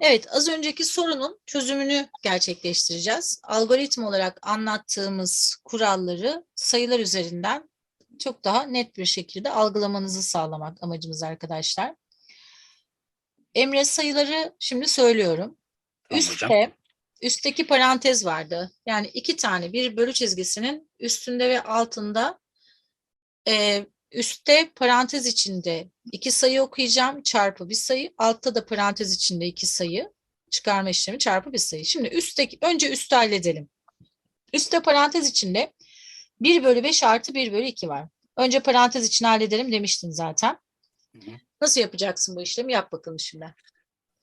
Evet, az önceki sorunun çözümünü gerçekleştireceğiz. Algoritma olarak anlattığımız kuralları sayılar üzerinden çok daha net bir şekilde algılamanızı sağlamak amacımız arkadaşlar. Emre sayıları şimdi söylüyorum. Tamam hocam. Üstte, üstteki parantez vardı. Yani iki tane bir bölü çizgisinin üstünde ve altında e, üstte parantez içinde iki sayı okuyacağım çarpı bir sayı. Altta da parantez içinde iki sayı çıkarma işlemi çarpı bir sayı. Şimdi üstteki önce üstü halledelim. Üstte parantez içinde 1 bölü 5 artı 1 bölü 2 var. Önce parantez içine halledelim demiştin zaten. Nasıl yapacaksın bu işlemi? Yap bakalım şimdi.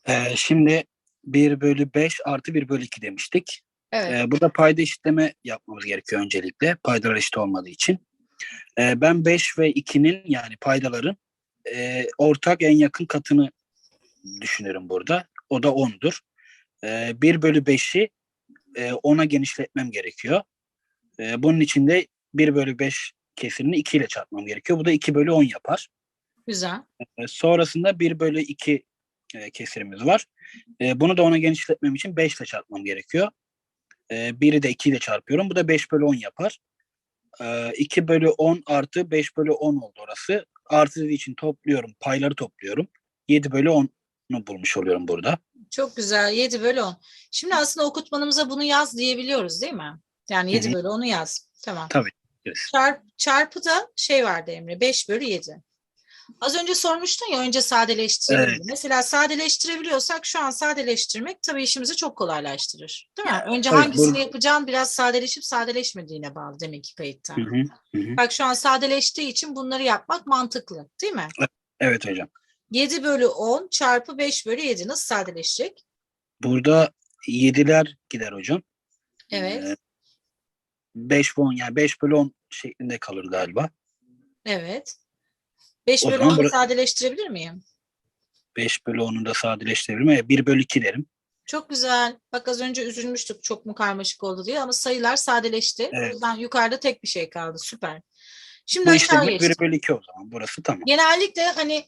Ee, şimdi 1 bölü 5 artı 1 bölü 2 demiştik. Evet. Ee, burada payda eşitleme yapmamız gerekiyor öncelikle. Paydalar eşit olmadığı için. Ee, ben 5 ve 2'nin yani paydaların e, ortak en yakın katını düşünürüm burada. O da 10'dur. Ee, 1 bölü 5'i e, 10'a genişletmem gerekiyor. Ee, bunun için de 1 bölü 5 kesirini 2 ile çarpmam gerekiyor. Bu da 2 bölü 10 yapar. Güzel. E, Sonrasında 1 bölü 2 e, kesirimiz var. E, bunu da ona genişletmem için 5 ile çarpmam gerekiyor. E, 1'i de 2 ile çarpıyorum. Bu da 5 bölü 10 yapar. E, 2 bölü 10 artı 5 bölü 10 oldu orası. Artı için topluyorum. Payları topluyorum. 7 bölü 10'u bulmuş oluyorum burada. Çok güzel. 7 bölü 10. Şimdi aslında okutmanımıza bunu yaz diyebiliyoruz değil mi? Yani 7 Hı hı. bölü 10'u yaz. Tamam. Tabii. Çarp, çarpı da şey vardı Emre. 5 bölü 7. Az önce sormuştun ya önce sadeleştirelim. Evet. Mesela sadeleştirebiliyorsak şu an sadeleştirmek tabii işimizi çok kolaylaştırır. Değil mi? Önce Evet, hangisini bu- yapacağın biraz sadeleşip sadeleşmediğine bağlı demek ki kayıttan. Hı hı. Bak şu an sadeleştiği için bunları yapmak mantıklı değil mi? Evet hocam. 7 bölü 10 çarpı 5 bölü 7 nasıl sadeleşecek? Burada 7'ler gider hocam. Evet. E, 5 ve 10 yani 5 bölü 10 şeklinde kalır galiba. Evet. 5 O bölü zaman 10'u bura- sadeleştirebilir miyim? 5 bölü 10'u da sadeleştirebilirim. E, 1 bölü 2 derim. Çok güzel. Bak az önce üzülmüştük çok mu karmaşık oldu diye ama sayılar sadeleşti. O Evet. yüzden yukarıda tek bir şey kaldı. Süper. Şimdi Bu aşağı geçtim. 1 bölü 2 o zaman. Burası tamam. Genellikle hani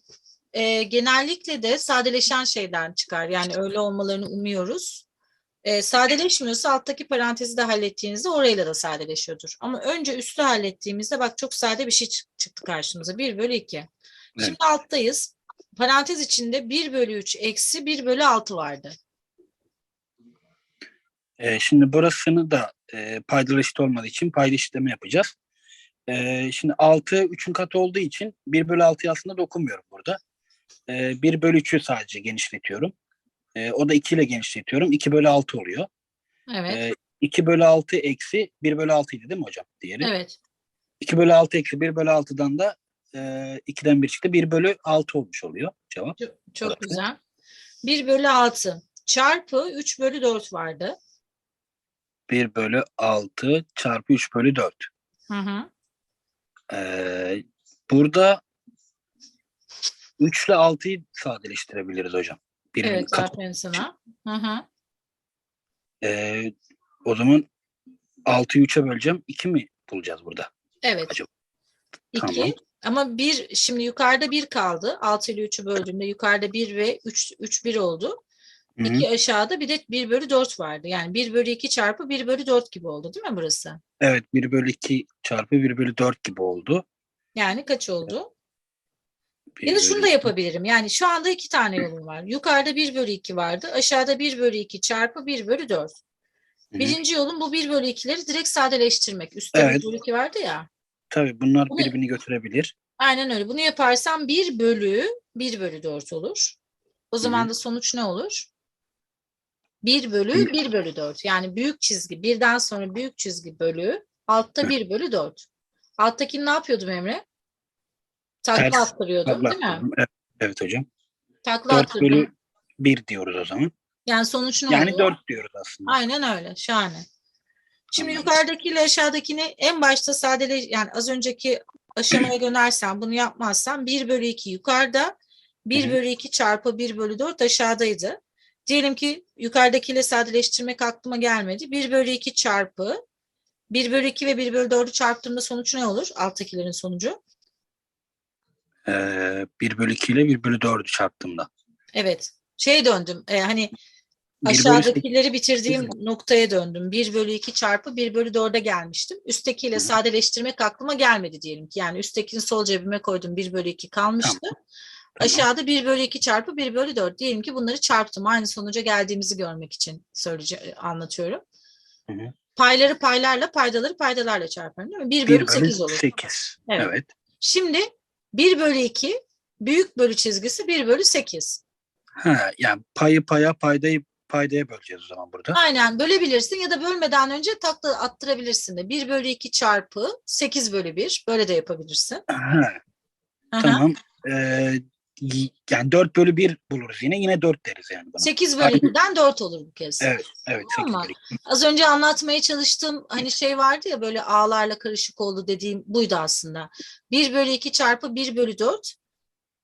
e, genellikle de sadeleşen şeyden çıkar. Yani öyle olmalarını umuyoruz. E, sadeleşmiyorsa alttaki parantezi de hallettiğinizde orayla da sadeleşiyordur. Ama önce üstü hallettiğimizde bak çok sade bir şey çık- çıktı karşımıza. 1 bölü 2. Şimdi Evet. alttayız. Parantez içinde 1 bölü 3 eksi 1 bölü 6 vardı. E, şimdi burasını da e, paydalar eşit olmadığı için payda eşitleme yapacağız. E, şimdi 6 3'ün katı olduğu için 1 bölü 6'yı aslında dokunmuyorum burada. E, 1 bölü 3'ü sadece genişletiyorum. E, o da 2 ile genişletiyorum. 2 bölü 6 oluyor. Evet. E, 2 bölü 6 eksi 1 bölü 6 idi değil mi hocam? Diğeri. Evet. 2 bölü 6 eksi 1 bölü 6'dan da e, 2'den 1 çıktı. 1 bölü 6 olmuş oluyor cevap. Çok, çok Burası. güzel. 1 bölü 6 çarpı 3 bölü 4 vardı. 1 bölü 6 çarpı 3 bölü 4. Hı hı. Ee, burada 3 ile 6'yı sadeleştirebiliriz hocam. Birinin Evet sana. Hı hı. Ee, o zaman 6'yı 3'e böleceğim. 2 mi bulacağız burada? Evet. Acaba- 2 Tamam. ama 1 şimdi yukarıda 1 kaldı. 6 ile 3'ü böldüğümde yukarıda 1 ve 3 3 1 oldu. Hı hı. 2 aşağıda bir de 1 bölü 4 vardı. Yani 1 bölü 2 çarpı 1 bölü 4 gibi oldu değil mi burası? Evet 1 bölü 2 çarpı 1 bölü 4 gibi oldu. Yani kaç oldu? Bir Ya da şunu da yapabilirim. Yani şu anda iki tane yolum var. Yukarıda 1 bölü 2 vardı. Aşağıda 1 bölü 2 çarpı 1 bölü 4. Hı hı. Birinci yolum bu 1 bölü 2'leri direkt sadeleştirmek. Üstte Evet. 1 bölü 2 vardı ya. Tabii bunlar Bunu- birbirini götürebilir. Aynen öyle. Bunu yaparsam 1 bölü 1 bölü 4 olur. O zaman da sonuç ne olur? 1 bölü Hı. 1 bölü 4. Yani büyük çizgi birden sonra büyük çizgi bölü altta Hı. 1 bölü 4. Alttakini ne yapıyordum Emre? Takla Ters, attırıyordum Takla değil mi? Evet, evet hocam. Takla 4 attırdım. bölü 1 diyoruz o zaman. Yani sonuç ne Yani oluyor? 4 diyoruz aslında. Aynen öyle. Şahane. Şimdi yukarıdakiyle aşağıdakini en başta sadele yani az önceki aşamaya dönersen bunu yapmazsan 1 bölü 2 yukarıda 1 Hı hı. bölü 2 çarpı 1 bölü 4 aşağıdaydı. Diyelim ki yukarıdakiyle sadeleştirmek aklıma gelmedi. 1 bölü 2 çarpı 1 bölü 2 ve 1 bölü 4'ü çarptığımda sonuç ne olur? Alttakilerin sonucu. Ee, 1 bölü 2 ile 1 bölü 4'ü çarptığımda. Evet. şeye döndüm. e, hani aşağıdakileri bitirdiğim noktaya döndüm. 1 bölü 2 çarpı 1 bölü 4'e gelmiştim. Üsttekiyle Hı sadeleştirmek aklıma gelmedi diyelim ki. Yani üsttekini sol cebime koydum 1 bölü 2 kalmıştı. Tamam. Aşağıda 1 bölü 2 çarpı 1 bölü 4. Diyelim ki bunları çarptım. Aynı sonuca geldiğimizi görmek için söyleyece anlatıyorum. Hı hı. Payları paylarla, paydaları paydalarla çarparım değil mi? 1 1 bölü bölü 8 olur. 8. Evet. Evet. Şimdi 1 bölü 2 büyük bölü çizgisi 1 bölü 8. Ha, yani payı paya paydayı paydaya böleceğiz o zaman burada. Aynen bölebilirsin ya da bölmeden önce takla attırabilirsin de. 1 bölü 2 çarpı 8 bölü 1 böyle de yapabilirsin. Ha, Aha. tamam. Ee, yani 4 bölü 1 buluruz yine. Yine 4 deriz yani buna. 8 bölü Aynen. 2'den 4 olur bu kez. Evet. Evet. Tamam. 8 bölü Az önce anlatmaya çalıştığım hani şey vardı ya böyle ağlarla karışık oldu dediğim buydu aslında. 1 bölü 2 çarpı 1 bölü 4.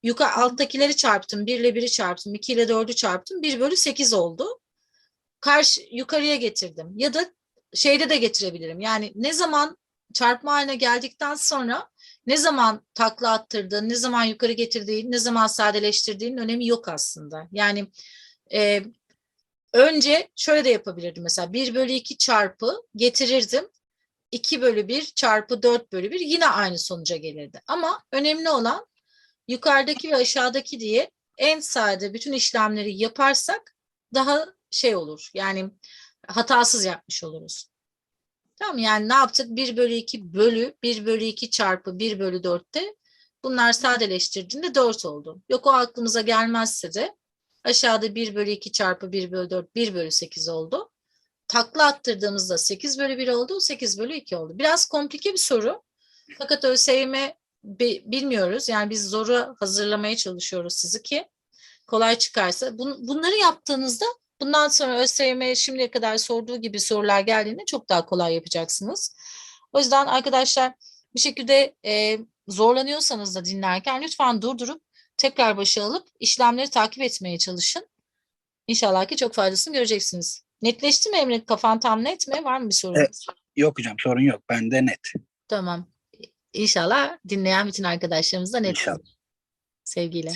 Yukarı alttakileri çarptım. 1 ile 1'i çarptım. 2 ile 4'ü çarptım. 1 bölü 8 oldu. Karşı yukarıya getirdim. Ya da şeyde de getirebilirim. Yani ne zaman çarpma haline geldikten sonra ne zaman takla attırdığın, ne zaman yukarı getirdiğin, ne zaman sadeleştirdiğinin önemi yok aslında. Yani e, önce şöyle de yapabilirdim mesela 1 bölü 2 çarpı getirirdim. 2 bölü 1 çarpı 4 bölü 1 yine aynı sonuca gelirdi. Ama önemli olan yukarıdaki ve aşağıdaki diye en sade bütün işlemleri yaparsak daha şey olur. Yani hatasız yapmış oluruz. Tamam yani ne yaptık? 1 bölü 2 bölü 1 bölü 2 çarpı 1 bölü 4'te bunlar sadeleştirdiğinde 4 oldu. Yok o aklımıza gelmezse de aşağıda 1 bölü 2 çarpı 1 bölü 4 1 bölü 8 oldu. Takla attırdığımızda 8 bölü 1 oldu 8 bölü 2 oldu. Biraz komplike bir soru. Fakat ÖSYM bi- bilmiyoruz. Yani biz zoru hazırlamaya çalışıyoruz sizi ki kolay çıkarsa. Bun- bunları yaptığınızda bundan sonra ÖSYM şimdiye kadar sorduğu gibi sorular geldiğinde çok daha kolay yapacaksınız. O yüzden arkadaşlar bir şekilde e, zorlanıyorsanız da dinlerken lütfen durdurup tekrar başa alıp işlemleri takip etmeye çalışın. İnşallah ki çok faydasını göreceksiniz. Netleşti mi Emre? Kafan tam net mi? Var mı bir sorun? Evet. Yok hocam sorun yok. Bende net. Tamam. İnşallah dinleyen bütün arkadaşlarımız da net. İnşallah. Sevgiyle.